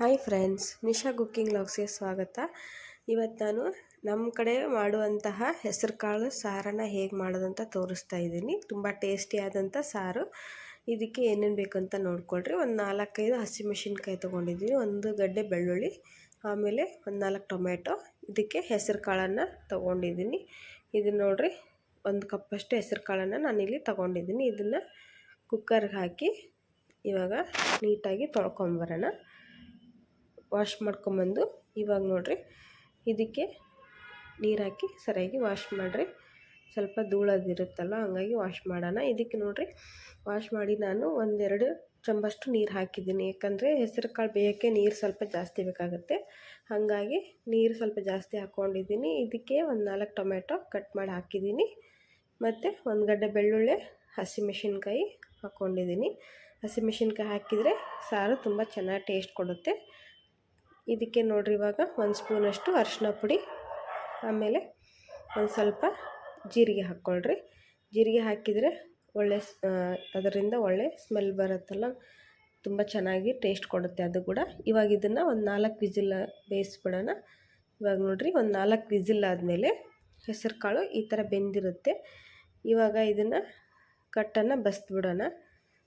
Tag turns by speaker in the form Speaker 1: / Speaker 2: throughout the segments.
Speaker 1: Hi friends, Nisha cooking ಲಾಗ್ಸ್ಗೆ ಸ್ವಾಗತ. ಇವತ್ತು ನಾನು ನಮ್ಮ ಕಡೆ ಮಾಡುವಂತಹ ಹೆಸರು ಕಾಳು ಸಾರನ್ನು ಹೇಗೆ ಮಾಡೋದಂತ ತೋರಿಸ್ತಾ ಇದ್ದೀನಿ. ತುಂಬ ಟೇಸ್ಟಿಯಾದಂಥ ಸಾರು. ಇದಕ್ಕೆ ಏನೇನು ಬೇಕಂತ ನೋಡ್ಕೊಳ್ರಿ. ಒಂದು ನಾಲ್ಕೈದು ಹಸಿಮೆಣಸಿನ್ಕಾಯಿ ತೊಗೊಂಡಿದ್ದೀನಿ, ಒಂದು ಗಡ್ಡೆ ಬೆಳ್ಳುಳ್ಳಿ, ಆಮೇಲೆ ಒಂದು ನಾಲ್ಕು ಟೊಮೆಟೊ ಇದಕ್ಕೆ ಹೆಸರು ಕಾಳನ್ನು ತೊಗೊಂಡಿದ್ದೀನಿ. ಇದನ್ನ ನೋಡಿರಿ, ಒಂದು ಕಪ್ಪಷ್ಟು ಹೆಸರು ಕಾಳನ್ನು ನಾನಿಲ್ಲಿ ತೊಗೊಂಡಿದ್ದೀನಿ. ಇದನ್ನು ಕುಕ್ಕರ್ಗೆ ಹಾಕಿ ಇವಾಗ ನೀಟಾಗಿ ತೊಳ್ಕೊಂಬರೋಣ ವಾಶ್ ಮಾಡ್ಕೊಂಬಂದು ಇವಾಗ ನೋಡಿರಿ ಇದಕ್ಕೆ ನೀರು ಹಾಕಿ ಸರಿಯಾಗಿ ವಾಶ್ ಮಾಡಿರಿ. ಸ್ವಲ್ಪ ಧೂಳದಿರುತ್ತಲ್ಲ ಹಂಗಾಗಿ ವಾಶ್ ಮಾಡೋಣ. ಇದಕ್ಕೆ ನೋಡಿರಿ, ವಾಶ್ ಮಾಡಿ ನಾನು ಒಂದೆರಡು ಚಂಬಷ್ಟು ನೀರು ಹಾಕಿದ್ದೀನಿ. ಯಾಕಂದರೆ ಹೆಸರು ಕಾಳು ಬೇಯೋಕ್ಕೆ ನೀರು ಸ್ವಲ್ಪ ಜಾಸ್ತಿ ಬೇಕಾಗುತ್ತೆ. ಹಾಗಾಗಿ ನೀರು ಸ್ವಲ್ಪ ಜಾಸ್ತಿ ಹಾಕ್ಕೊಂಡಿದ್ದೀನಿ ಇದಕ್ಕೆ ಒಂದು ನಾಲ್ಕು ಟೊಮೆಟೊ ಕಟ್ ಮಾಡಿ ಹಾಕಿದ್ದೀನಿ. ಮತ್ತು ಒಂದು ಗಡ್ಡೆ ಬೆಳ್ಳುಳ್ಳಿ ಹಸಿಮೆಣಸಿನ್ಕಾಯಿ ಹಾಕ್ಕೊಂಡಿದ್ದೀನಿ ಹಸಿಮೆಣಸಿನ್ಕಾಯಿ ಹಾಕಿದರೆ ಸಾರು ತುಂಬ ಚೆನ್ನಾಗಿ ಟೇಸ್ಟ್ ಕೊಡುತ್ತೆ. ಇದಕ್ಕೆ ನೋಡಿರಿ ಇವಾಗ ಒಂದು ಸ್ಪೂನಷ್ಟು ಅರಿಶಿನ ಪುಡಿ, ಆಮೇಲೆ ಒಂದು ಸ್ವಲ್ಪ ಜೀರಿಗೆ ಹಾಕ್ಕೊಳ್ರಿ. ಜೀರಿಗೆ ಹಾಕಿದರೆ ಒಳ್ಳೆ ಅದರಿಂದ ಒಳ್ಳೆ ಸ್ಮೆಲ್ ಬರುತ್ತಲ್ಲ, ತುಂಬ ಚೆನ್ನಾಗಿ ಟೇಸ್ಟ್ ಕೊಡುತ್ತೆ ಅದು ಕೂಡ. ಇವಾಗ ಇದನ್ನು ಒಂದು ನಾಲ್ಕು ವಿಸಿಲ್ ಬೇಯಿಸ್ಬಿಡೋಣ. ಇವಾಗ ನೋಡಿರಿ ಒಂದು ನಾಲ್ಕು ವಿಜಿಲ್ ಆದಮೇಲೆ ಹೆಸರು ಕಾಳು ಈ ಥರ ಬೆಂದಿರುತ್ತೆ. ಇವಾಗ ಇದನ್ನು ಕಟ್ಟನ್ನು ಬಸ್ದ್ಬಿಡೋಣ.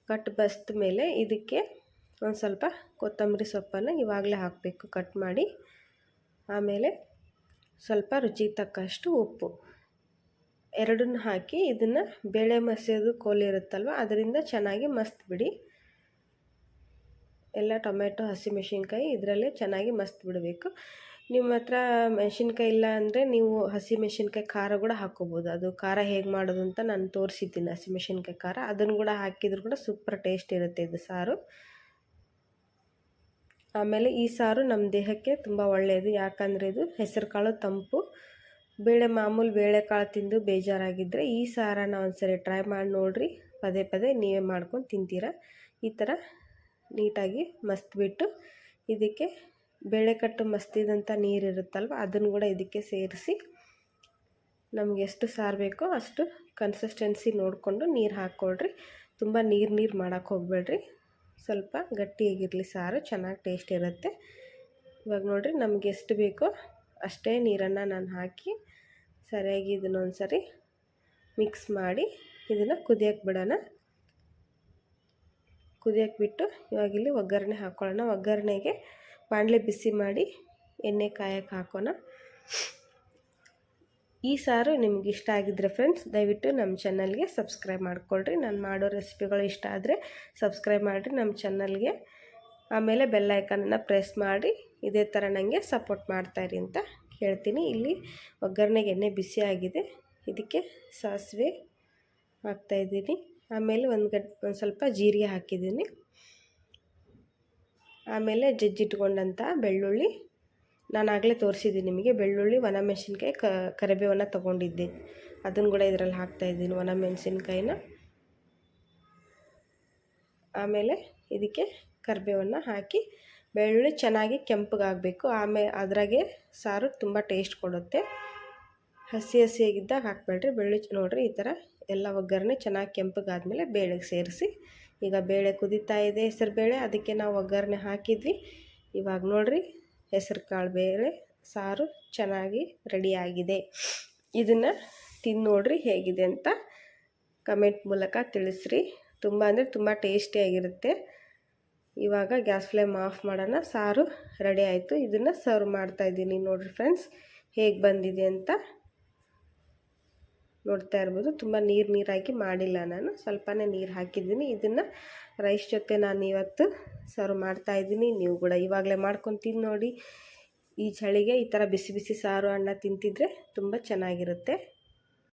Speaker 1: ಕಟ್ ಬಸ್ದ ಮೇಲೆ ಇದಕ್ಕೆ ಒಂದು ಸ್ವಲ್ಪ ಕೊತ್ತಂಬರಿ ಸೊಪ್ಪನ್ನು ಇವಾಗಲೇ ಹಾಕಬೇಕು, ಕಟ್ ಮಾಡಿ. ಆಮೇಲೆ ಸ್ವಲ್ಪ ರುಚಿಗೆ ತಕ್ಕಷ್ಟು ಉಪ್ಪು. ಎರಡನ್ನ ಹಾಕಿ ಇದನ್ನು ಬೇಳೆ ಮಸಿಯೋದು ಕೋಲಿರುತ್ತಲ್ವ ಅದರಿಂದ ಚೆನ್ನಾಗಿ ಮಸ್ತ್ ಬಿಡಿ ಎಲ್ಲ ಟೊಮೆಟೊ ಹಸಿಮೆಣ್ಸಿನ್ಕಾಯಿ ಇದರಲ್ಲೇ ಚೆನ್ನಾಗಿ ಮಸ್ತ್ ಬಿಡಬೇಕು ನಿಮ್ಮ ಹತ್ರ ಮೆಣಸಿನ್ಕಾಯಿ ಇಲ್ಲ ಅಂದರೆ ನೀವು ಹಸಿ ಮೆಣಸಿನ್ಕಾಯಿ ಖಾರ ಕೂಡ ಹಾಕ್ಕೋಬೋದು ಅದು ಖಾರ ಹೇಗೆ ಮಾಡೋದು ಅಂತ ನಾನು ತೋರಿಸಿದ್ದೀನಿ, ಹಸಿಮೆಣ್ಸಿನ್ಕಾಯಿ ಖಾರ. ಅದನ್ನು ಕೂಡ ಹಾಕಿದ್ರು ಕೂಡ ಸೂಪರ್ ಟೇಸ್ಟ್ ಇರುತ್ತೆ ಇದು ಸಾರು. ಆಮೇಲೆ ಈ ಸಾರು ನಮ್ಮ ದೇಹಕ್ಕೆ ತುಂಬ ಒಳ್ಳೆಯದು. ಯಾಕಂದರೆ ಇದು ಹೆಸರು ಕಾಳು ತಂಪು. ಬೇಳೆ ಮಾಮೂಲು ಬೇಳೆಕಾಳು ತಿಂದು ಬೇಜಾರಾಗಿದ್ದರೆ ಈ ಸಾರನ್ನು ಒಂದ್ಸರಿ ಟ್ರೈ ಮಾಡಿ ನೋಡಿರಿ. ಪದೇ ಪದೇ ನೀವೇ ಮಾಡ್ಕೊಂಡು ತಿಂತೀರ? ಈ ಥರ ನೀಟಾಗಿ ಮಸ್ತ್ಬಿಟ್ಟು ಇದಕ್ಕೆ ಬೇಳೆ ಕಟ್ಟು ಮಸ್ತಿದಂಥ ನೀರು ಇರುತ್ತಲ್ವ ಅದನ್ನು ಕೂಡ ಇದಕ್ಕೆ ಸೇರಿಸಿ ನಮಗೆ ಎಷ್ಟು ಸಾರು ಬೇಕೋ ಅಷ್ಟು ಕನ್ಸಿಸ್ಟೆನ್ಸಿ ನೋಡಿಕೊಂಡು ನೀರು ಹಾಕ್ಕೊಳ್ರಿ. ತುಂಬ ನೀರು ನೀರು ಮಾಡೋಕ್ಕೆ ಹೋಗಬೇಡ್ರಿ. ಸ್ವಲ್ಪ ಗಟ್ಟಿಯಾಗಿರಲಿ ಸಾರು, ಚೆನ್ನಾಗಿ ಟೇಸ್ಟ್ ಇರುತ್ತೆ. ಇವಾಗ ನೋಡಿರಿ ನಮ್ಗೆ ಎಷ್ಟು ಬೇಕೋ ಅಷ್ಟೇ ನೀರನ್ನು ನಾನು ಹಾಕಿ ಸರಿಯಾಗಿ ಇದನ್ನೊಂದು ಸರಿ ಮಿಕ್ಸ್ ಮಾಡಿ ಇದನ್ನು ಕುದಿಯೋಕೆ ಬಿಡೋಣ. ಕುದಿಯೋಕ್ಕೆ ಬಿಟ್ಟು ಇವಾಗ ಇಲ್ಲಿ ಒಗ್ಗರಣೆ ಹಾಕ್ಕೊಳ್ಳೋಣ ಒಗ್ಗರಣೆಗೆ ಬಾಣಲೆ ಬಿಸಿ ಮಾಡಿ ಎಣ್ಣೆ ಕಾಯಕ್ಕೆ ಹಾಕೋಣ. ಈ ಸಾರು ನಿಮ್ಗೆ ಇಷ್ಟ ಆಗಿದ್ದರೆ ಫ್ರೆಂಡ್ಸ್ ದಯವಿಟ್ಟು ನಮ್ಮ ಚಾನಲ್ಗೆ ಸಬ್ಸ್ಕ್ರೈಬ್ ಮಾಡಿಕೊಳ್ರಿ. ನಾನು ಮಾಡೋ ರೆಸಿಪಿಗಳು ಇಷ್ಟ ಆದರೆ ಸಬ್ಸ್ಕ್ರೈಬ್ ಮಾಡಿರಿ ನಮ್ಮ ಚಾನಲ್ಗೆ ಆಮೇಲೆ ಬೆಲ್ ಐಕನನ್ನು ಪ್ರೆಸ್ ಮಾಡಿ, ಇದೇ ಥರ ನನಗೆ ಸಪೋರ್ಟ್ ಮಾಡ್ತಾಯಿರಿ ಅಂತ ಹೇಳ್ತೀನಿ. ಇಲ್ಲಿ ಒಗ್ಗರಣೆಗೆ ಎಣ್ಣೆ ಬಿಸಿ ಆಗಿದೆ. ಇದಕ್ಕೆ ಸಾಸಿವೆ ಹಾಕ್ತಾಯಿದ್ದೀನಿ ಆಮೇಲೆ ಒಂದು ಗಡ್, ಒಂದು ಸ್ವಲ್ಪ ಜೀರಿಗೆ ಹಾಕಿದ್ದೀನಿ. ಆಮೇಲೆ ಜಜ್ಜಿಟ್ಕೊಂಡಂಥ ಬೆಳ್ಳುಳ್ಳಿ ನಾನು ಆಗಲೇ ತೋರಿಸಿದ್ದೀನಿ ನಿಮಗೆ ಬೆಳ್ಳುಳ್ಳಿ, ಒಣಮೆಣ್ಸಿನ್ಕಾಯಿ, ಕ, ಕರಿಬೇವನ್ನು ತೊಗೊಂಡಿದ್ದೆ. ಅದನ್ನು ಕೂಡ ಇದರಲ್ಲಿ ಹಾಕ್ತಾಯಿದ್ದೀನಿ ಒಣಮೆಣ್ಸಿನ್ಕಾಯಿನ. ಆಮೇಲೆ ಇದಕ್ಕೆ ಕರಿಬೇವನ್ನು ಹಾಕಿ, ಬೆಳ್ಳುಳ್ಳಿ ಚೆನ್ನಾಗಿ ಕೆಂಪಗಾಗಬೇಕು. ಆಮೇಲೆ ಅದ್ರಾಗೆ ಸಾರು ತುಂಬ ಟೇಸ್ಟ್ ಕೊಡುತ್ತೆ. ಹಸಿ ಹಸಿಯಾಗಿದ್ದಾಗ ಹಾಕ್ಬೇಡ್ರಿ. ಬೆಳ್ಳುಳ್ಳಿ ನೋಡಿರಿ ಈ ಥರ ಎಲ್ಲ ಒಗ್ಗರಣೆ ಚೆನ್ನಾಗಿ ಕೆಂಪಗಾದ್ಮೇಲೆ ಬೇಳೆಗೆ ಸೇರಿಸಿ. ಈಗ ಬೇಳೆ ಕುದೀತಾ ಇದೆ ಹೆಸರು ಬೇಳೆ, ಅದಕ್ಕೆ ನಾವು ಒಗ್ಗರಣೆ ಹಾಕಿದ್ವಿ. ಇವಾಗ ನೋಡಿರಿ ಹೆಸರು ಕಾಳು ಬೇಳೆ ಸಾರು ಚೆನ್ನಾಗಿ ರೆಡಿಯಾಗಿದೆ. ಇದನ್ನು ತಿಂದು ನೋಡ್ರಿ ಹೇಗಿದೆ ಅಂತ ಕಮೆಂಟ್ ಮೂಲಕ ತಿಳಿಸ್ರಿ. ತುಂಬ ಅಂದರೆ ತುಂಬ ಟೇಸ್ಟಿಯಾಗಿರುತ್ತೆ ಇವಾಗ ಗ್ಯಾಸ್ ಫ್ಲೇಮ್ ಆಫ್ ಮಾಡೋಣ. ಸಾರು ರೆಡಿ ಆಯಿತು. ಇದನ್ನು ಸರ್ವ್ ಮಾಡ್ತಾಯಿದ್ದೀನಿ ನೋಡಿರಿ ಫ್ರೆಂಡ್ಸ್ ಹೇಗೆ ಬಂದಿದೆ ಅಂತ. ನೋಡ್ತಾ ಇರ್ಬೋದು. ತುಂಬ ನೀರು ನೀರಾಗಿ ಮಾಡಿಲ್ಲ ನಾನು. ಸ್ವಲ್ಪನೇ ನೀರು ಹಾಕಿದ್ದೀನಿ. ಇದನ್ನು ರೈಸ್ ಜೊತೆ ನಾನು ಇವತ್ತು ಸರ್ವ್ ಮಾಡ್ತಾ ಇದ್ದೀನಿ. ನೀವು ಕೂಡ ಇವಾಗಲೇ ಮಾಡ್ಕೊಂಡು ನೋಡಿ. ಈ ಚಳಿಗೆ ಈ ಥರ ಬಿಸಿ ಬಿಸಿ ಸಾರು ಅನ್ನ ತಿಂತಿದ್ರೆ ತುಂಬ ಚೆನ್ನಾಗಿರುತ್ತೆ.